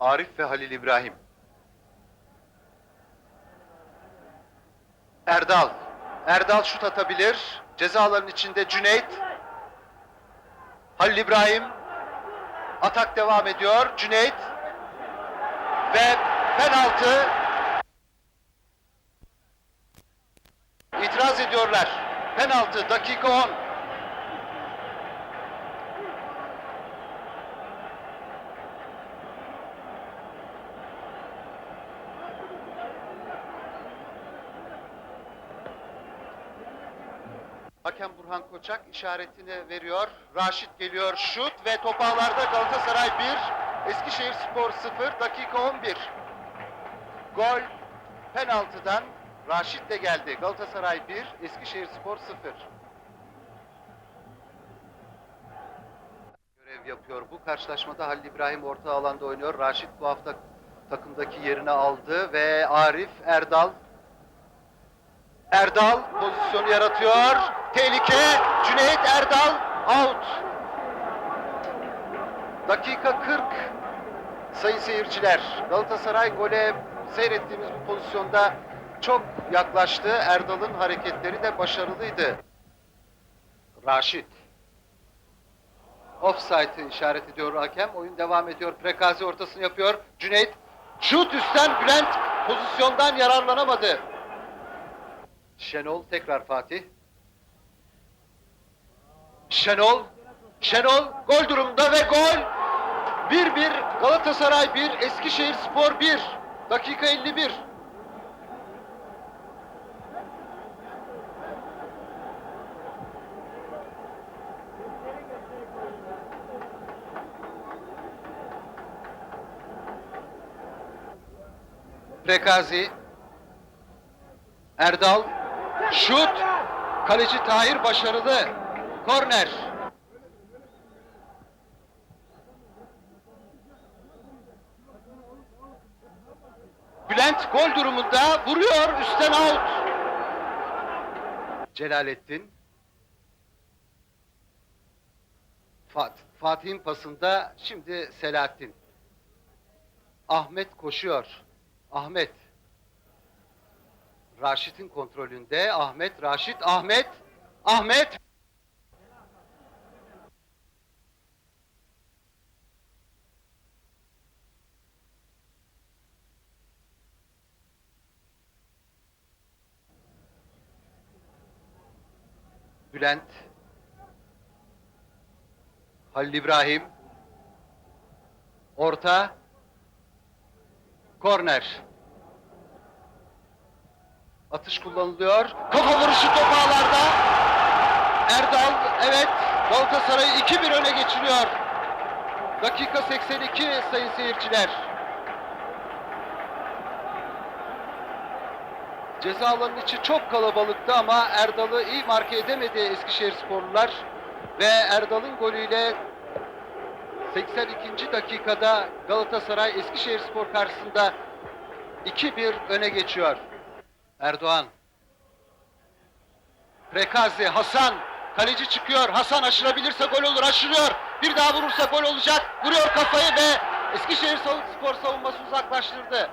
Arif ve Halil İbrahim. Erdal. Erdal şut atabilir. Cezaların içinde Cüneyt. Halil İbrahim. Atak devam ediyor. Cüneyt. Ve penaltı. İtiraz ediyorlar. Penaltı dakika 10. Hakem Burhan Koçak işaretini veriyor. Raşit geliyor şut ve top ağlarda Galatasaray 1, Eskişehir Spor 0, dakika 11. Gol penaltıdan Raşit de geldi. Galatasaray 1, Eskişehir Spor 0. Görev yapıyor. Bu karşılaşmada Halil İbrahim orta alanda oynuyor. Raşit bu hafta takımdaki yerini aldı ve Arif Erdal Erdal pozisyonu yaratıyor. Tehlike. Cüneyt Erdal out. Dakika 40. Sayın seyirciler, Galatasaray gole seyrettiğimiz bu pozisyonda çok yaklaştı. Erdal'ın hareketleri de başarılıydı. Raşit. Offside'ı işaret ediyor hakem. Oyun devam ediyor. Prekazi ortasını yapıyor. Cüneyt şut üstten Bülent pozisyondan yararlanamadı. Şenol tekrar Fatih. Şenol. Şenol gol durumda ve gol. 1-1 Galatasaray 1 Eskişehir Spor 1. Dakika 51. Prekazi Erdal şut kaleci Tahir başarılı korner. Bülent gol durumunda vuruyor üstten out. Celalettin. Fat Fatih'in pasında şimdi Selahattin. Ahmet koşuyor. Ahmet. Raşit'in kontrolünde. Ahmet, Raşit, Ahmet, Ahmet. Bülent. Halil İbrahim. Orta. Korner. Atış kullanılıyor. Kafa vuruşu top ağlarda. Erdal evet Galatasaray'ı 2-1 öne geçiriyor. Dakika 82 sayın seyirciler. Ceza içi çok kalabalıktı ama Erdal'ı iyi marke edemedi Eskişehir sporlular. Ve Erdal'ın golüyle 82. dakikada Galatasaray Eskişehir spor karşısında 2-1 öne geçiyor. Erdoğan. Prekazi, Hasan. Kaleci çıkıyor. Hasan aşırabilirse gol olur. Aşırıyor. Bir daha vurursa gol olacak. Vuruyor kafayı ve Eskişehir Spor savunması uzaklaştırdı.